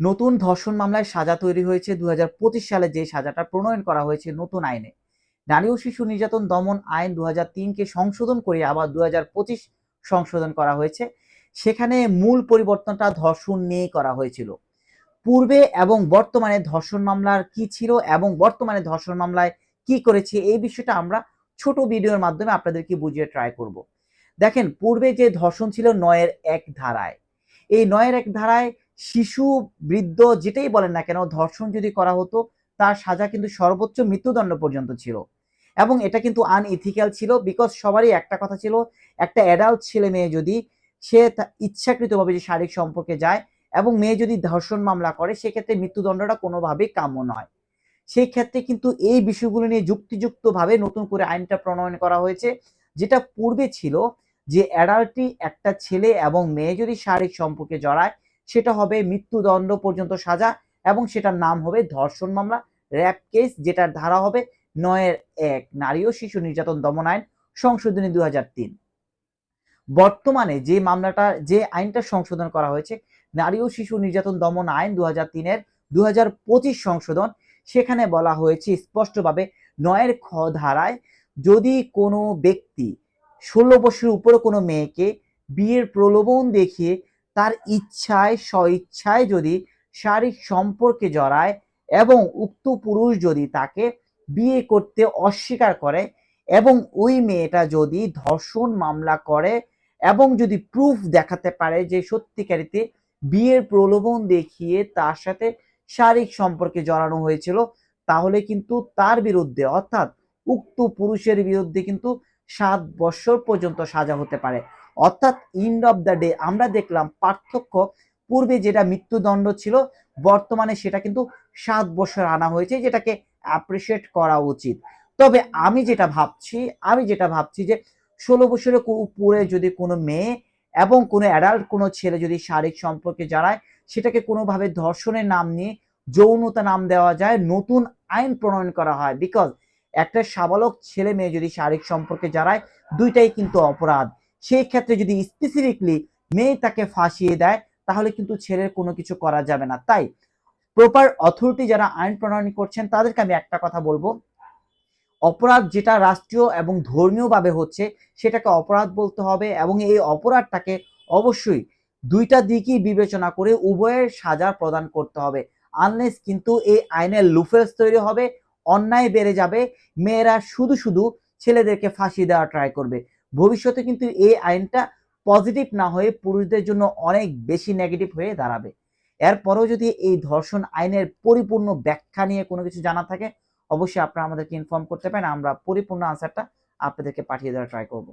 নতুন ধর্ষণ মামলায় সাজা তৈরি হয়েছে দুই হাজার পঁচিশ সালে যে সাজাটা প্রণয়ন করা হয়েছে নতুন আইনে। নারী ও শিশু নির্যাতন দমন আইন দু কে সংশোধন করে আবার দু হাজার পঁচিশ সংশোধন করা হয়েছে। সেখানে মূল পরিবর্তনটা ধর্ষণ নিয়ে করা হয়েছিল। পূর্বে এবং বর্তমানে ধর্ষণ মামলার কি ছিল এবং বর্তমানে ধর্ষণ মামলায় কি করেছে এই বিষয়টা আমরা ছোট ভিডিওর মাধ্যমে আপনাদেরকে বুঝিয়ে ট্রাই করব। দেখেন, পূর্বে যে ধর্ষণ ছিল নয়ের এক ধারায়। এই নয়ের এক ধারায় শিশু, বৃদ্ধ যেটাই বলেন না কেন, ধর্ষণ যদি করা হতো, তার সাজা কিন্তু সর্বোচ্চ মৃত্যুদণ্ড পর্যন্ত ছিল। এবং এটা কিন্তু আনইথিক্যাল ছিল বিকজ সবারই একটা কথা ছিল, একটা অ্যাডাল্ট ছেলে মেয়ে যদি সে ইচ্ছাকৃতভাবে যে শারীরিক সম্পর্কে যায় এবং মেয়ে যদি ধর্ষণ মামলা করে, সেক্ষেত্রে মৃত্যুদণ্ডটা কোনোভাবেই কাম্য নয়। সেই ক্ষেত্রে কিন্তু এই বিষয়গুলো নিয়ে যুক্তিযুক্তভাবে নতুন করে আইনটা প্রণয়ন করা হয়েছে, যেটা পূর্বে ছিল যে অ্যাডাল্টই একটা ছেলে এবং মেয়ে যদি শারীরিক সম্পর্কে জড়ায় সেটা হবে মৃত্যুদণ্ড পর্যন্ত সাজা এবং সেটার নাম হবে ধর্ষণ মামলা র্যাপ কেস যেটার ধারা হবে নয়ের এক, নারী ও শিশু নির্যাতন দমন আইন, সংশোধনী দু বর্তমানে যে মামলাটা, যে আইনটা সংশোধন করা হয়েছে, নারী ও শিশু নির্যাতন দমন আইন দু হাজার তিনের দু হাজার পঁচিশ সংশোধন, সেখানে বলা হয়েছে স্পষ্টভাবে নয়ের খ ধারায় যদি কোনো ব্যক্তি ষোলো বছরের উপরে কোনো মেয়েকে বিয়ের প্রলোভন দেখিয়ে তার ইচ্ছায় স্বইচ্ছায় যদি শারীরিক সম্পর্কে জড়ায় এবং উক্ত পুরুষ যদি তাকে বিয়ে করতে অস্বীকার করে এবং ওই মেয়েটা যদি ধর্ষণ মামলা করে এবং যদি প্রুফ দেখাতে পারে যে সত্যিকারিতে বিয়ের প্রলোভন দেখিয়ে তার সাথে শারীরিক সম্পর্কে জড়ানো হয়েছিল, তাহলে কিন্তু তার বিরুদ্ধে, অর্থাৎ উক্ত পুরুষের বিরুদ্ধে কিন্তু সাত বছর পর্যন্ত সাজা হতে পারে। অর্থাৎ ইন্ড অফ দ্য ডে আমরা দেখলাম পার্থক্য পূর্বে যেটা মৃত্যুদণ্ড ছিল, বর্তমানে সেটা কিন্তু সাত বছর আনা হয়েছে যেটাকে অ্যাপ্রিসিয়েট করা উচিত। তবে আমি যেটা ভাবছি, আমি যেটা ভাবছি যে ষোলো বছরের উপরে যদি কোনো মেয়ে এবং কোনো অ্যাডাল্ট কোনো ছেলে যদি শারীরিক সম্পর্কে জড়ায় সেটাকে কোনোভাবে ধর্ষণের নাম নিয়ে যৌনতা নাম দেওয়া যায়, নতুন আইন প্রণয়ন করা হয়। বিকজ একটা সাবালক ছেলে মেয়ে যদি শারীরিক সম্পর্কে জড়ায় দুইটাই কিন্তু অপরাধ। সেই ক্ষেত্রে যদি স্পেসিফিকলি মেয়ে তাকে ফাঁসিয়ে দেয়, তাহলে কিন্তু ছেলের কোনো কিছু করা যাবে না। তাই প্রপার অথরিটি যারা আইন প্রণয়ন করছেন, তাদেরকে আমি একটা কথা বলব। অপরাধ যেটা রাষ্ট্রীয় এবং ধর্মীয়ভাবে হচ্ছে, সেটাকে অপরাধ বলতে হবে এবং এই অপরাধটাকে অবশ্যই দুইটা দিকই বিবেচনা করে উভয়ের সাজা প্রদান করতে হবে। আনলেস কিন্তু এই আইনের লুফেলস তৈরি হবে, অন্যায় বেড়ে যাবে, মেয়েরা শুধু শুধু ছেলেদেরকে ফাঁসি দেওয়া ট্রাই করবে। ভবিষ্যতে কিন্তু এই আইনটা পজিটিভ না হয়ে পুরুষদের জন্য অনেক বেশি নেগেটিভ হয়ে দাঁড়াবে। এরপরেও যদি এই ধর্ষণ আইনের পরিপূর্ণ ব্যাখ্যা নিয়ে কোনো কিছু জানা থাকে, অবশ্যই আপনারা আমাদেরকে ইনফর্ম করতে পারেন। আমরা পরিপূর্ণ আনসারটা আপনাদেরকে পাঠিয়ে দেওয়ার ট্রাই করব।